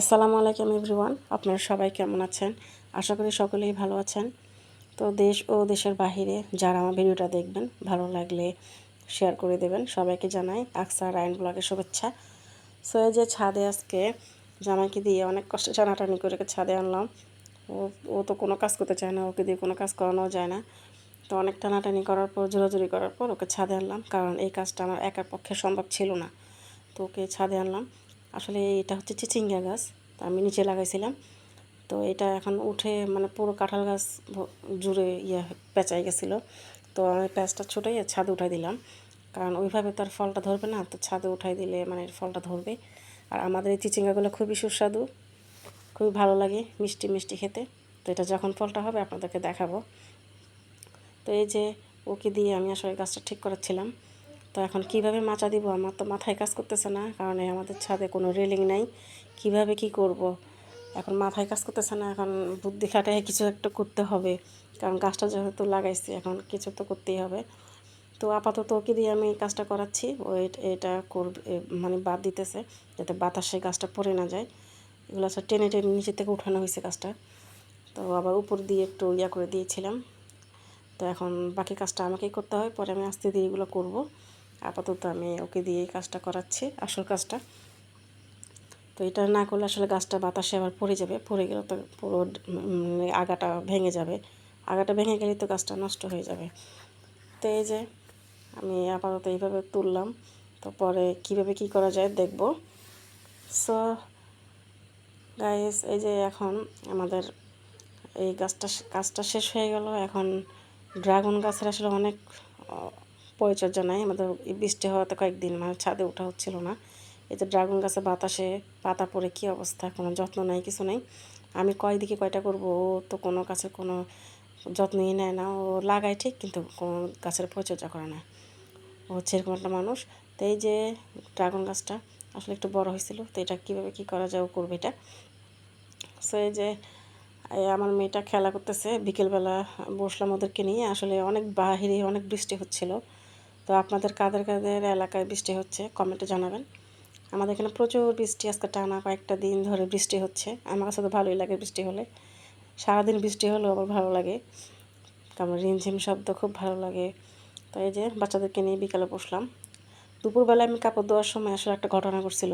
আসসালামু আলাইকুম এভরিওয়ান, আপনারা সবাই কেমন আছেন? আশা করি সকলেই ভালো আছেন। তো দেশ ও দেশের বাহিরে যারা আমার ভিডিওটা দেখবেন, ভালো লাগলে শেয়ার করে দেবেন। সবাইকে জানাই আকসার রায়ন ব্লগের শুভেচ্ছা। সো এই যে ছাদে আজকে জামাইকে দিয়ে অনেক কষ্ট টানাটানি করে ছাদে আনলাম। ও ও তো কোনো কাজ করতে চায় না, ওকে দিয়ে কোনো কাজ করানো যায় না। তো অনেক টানাটানি করার পর জোরাজুরি করার পর ওকে ছাদে আনলাম। কারণ এই কাজটা আমার একার পক্ষে সম্ভব ছিল না। তো ওকে ছাদে আনলাম। আসলে এটা হচ্ছে চিচিঙ্গা গাছ, তো আমি নিচে লাগাইছিলাম। তো এটা এখন উঠে মানে পুরো কাঁঠাল গাছ জুড়ে ইয়ে পেঁচাই গেছিল। তো আমি প্যাঁচটা ছোটাই ছাদে উঠাই দিলাম। কারণ ওইভাবে তো আর ফলটা ধরবে না, তো ছাদে উঠাই দিলে মানে ফলটা ধরবে। আর আমাদের এই চিচিঙ্গাগুলো খুবই সুস্বাদু, খুবই ভালো লাগে, মিষ্টি মিষ্টি খেতে। তো এটা যখন ফলটা হবে আপনাদেরকে দেখাবো। তো এই যে ওকে দিয়ে আমি আসলে গাছটা ঠিক করাচ্ছিলাম। তো এখন কীভাবে মাচা দিব? আমার তো মাথায় কাজ করতেছে না, কারণ আমাদের ছাদে কোনো রেলিং নাই। কীভাবে কি করব। এখন মাথায় কাজ করতেছে না, এখন বুদ্ধি খাটায় কিছু একটা করতে হবে। কারণ গাছটা যেহেতু লাগাইছি, এখন কিছু তো করতেই হবে। তো আপাতত ওকে দিয়ে আমি কাজটা করাচ্ছি। ও এটা করবে মানে বাদ দিতেছে, যাতে বাতাসে গাছটা পড়ে না যায়। এগুলো সব টেনে টেনে নিচে থেকে উঠানো হয়েছে গাছটা। তো আবার উপর দিয়ে একটু ইয়া করে দিয়েছিলাম। তো এখন বাকি কাজটা আমাকেই করতে হয়, পরে আমি আস্তে দিয়ে এগুলো করব। আপাতত আমি ওকে দিয়ে কাজটা করাচ্ছি, আসল কাজটা। তো এটা না করলে আসলে গাছটা বাতাসে আবার পড়ে যাবে, পড়ে গেলে তো পুরো আগাটা ভেঙে যাবে। আগাটা ভেঙে গেলে তো গাছটা নষ্ট হয়ে যাবে। তো এই যে আমি আপাতত এইভাবে তুললাম। তো পরে কীভাবে কী করা যায় দেখব। সো গাইস এই যে এখন আমাদের এই গাছটা, কাজটা শেষ হয়ে গেল। এখন ড্রাগন গাছের আসলে অনেক পরিচর্যা নাই। আমাদের বৃষ্টি হওয়াতে কয়েকদিন মানে ছাদে ওঠা হচ্ছিল না। যে ড্রাগন গাছে বাতাসে, পাতা পড়ে কী অবস্থা? কোনো যত্ন নাই, কিছু নেই। আমি কয় দিকে কয়টা করব? ও তো কোনো গাছের কোনো যত্নই নেয় না। ও লাগায় ঠিক, কিন্তু কোনো গাছের পরিচর্যা করে না। ও হচ্ছে এরকম একটা মানুষ। তো এই যে ড্রাগন গাছটা আসলে একটু বড় হয়েছিল, তো এটা কীভাবে কী করা যায়, ও করবে এটা? সো এই যে আমার মেয়েটা খেলা করতেছে। বিকেলবেলা বসলাম ওদেরকে নিয়ে। আসলে অনেক বাহিরে অনেক বৃষ্টি হচ্ছিল। তো আপনাদের কাদের কাদের এলাকায় বৃষ্টি হচ্ছে কমেন্টে জানাবেন। আমাদের এখানে প্রচুর বৃষ্টি, আজকে টানা কয়েকটা দিন ধরে বৃষ্টি হচ্ছে। আমার কাছে তো ভালোই লাগে বৃষ্টি হলে। সারাদিন বৃষ্টি হলেও আবার ভালো লাগে। কারণ রিমঝিম শব্দ খুব ভালো লাগে। তো এই যে বাচ্চাদেরকে নিয়ে বিকালে বসলাম। দুপুরবেলা আমি কাপড় ধোয়ার সময় আসলে একটা ঘটনা করছিল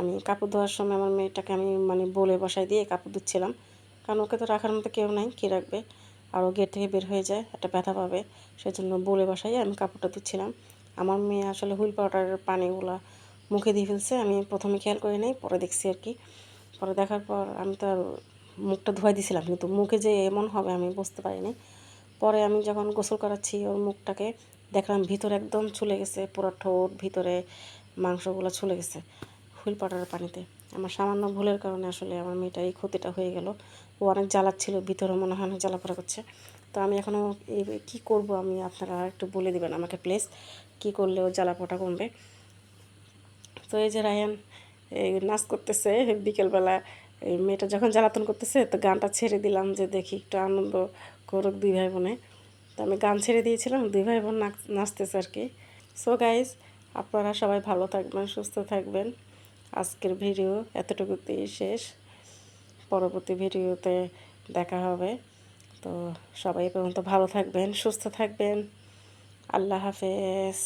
আমি কাপড় ধোয়ার সময় আমার মেয়েটাকে আমি মানে বলে বসাই দিয়ে কাপড় ধুচ্ছিলাম। কারণ ওকে তো রাখার মতো কেউ নাই, কী রাখবে? আর ও গেট থেকে বের হয়ে যায়, একটা ব্যথা পাবে। সেজন্য বলে বসাই আমি কাপড়টা ধুচ্ছিলাম আমার মেয়ে আসলে হুইল পাউডারের পানিগুলো মুখে দিয়ে ফেলছে, আমি প্রথমে খেয়াল করি নাই, পরে দেখছি আর কি। পরে দেখার পর আমি তো মুখটা ধোয়াই দিয়েছিলাম কিন্তু মুখে যে এমন হবে আমি বুঝতে পারিনি। পরে আমি যখন গোসল করাচ্ছি, ওর মুখটাকে দেখলাম ভিতরে একদম চলে গেছে, পুরো ঠোঁট ভিতরে মাংসগুলো চলে গেছে হুইল পাউডারের পানিতে। আমার সামান্য ভুলের কারণে আসলে আমার মেয়েটা এই ক্ষতিটা হয়ে গেল। ও অনেক জ্বালাচ্ছিল, ভিতরে মনে হয় অনেক জ্বালাপোড়া করছে। তো আমি এখনও এই কী করব আমি আপনারা একটু বলে দেবেন আমাকে, প্লিজ। কী করলে ও জ্বালাপোড়া কমবে? তো এই যে রায়ান, এই নাচ করতেছে বিকেলবেলা, এই মেয়েটা যখন জ্বালাতন করতেছে, তো গানটা ছেড়ে দিলাম যে দেখি একটু আনন্দ করুক দুই ভাই বোনে তো আমি গান ছেড়ে দিয়েছিলাম, দুই ভাই বোন নাচ, নাচতেছে আর কি। সো গাইজ আপনারা সবাই ভালো থাকবেন, সুস্থ থাকবেন। আজকের ভিডিও এতটুকুতেই শেষ। পরবর্তী ভিডিওতে দেখা হবে। তো সবাই পর্যন্ত ভালো থাকবেন, সুস্থ থাকবেন। আল্লাহ হাফেজ।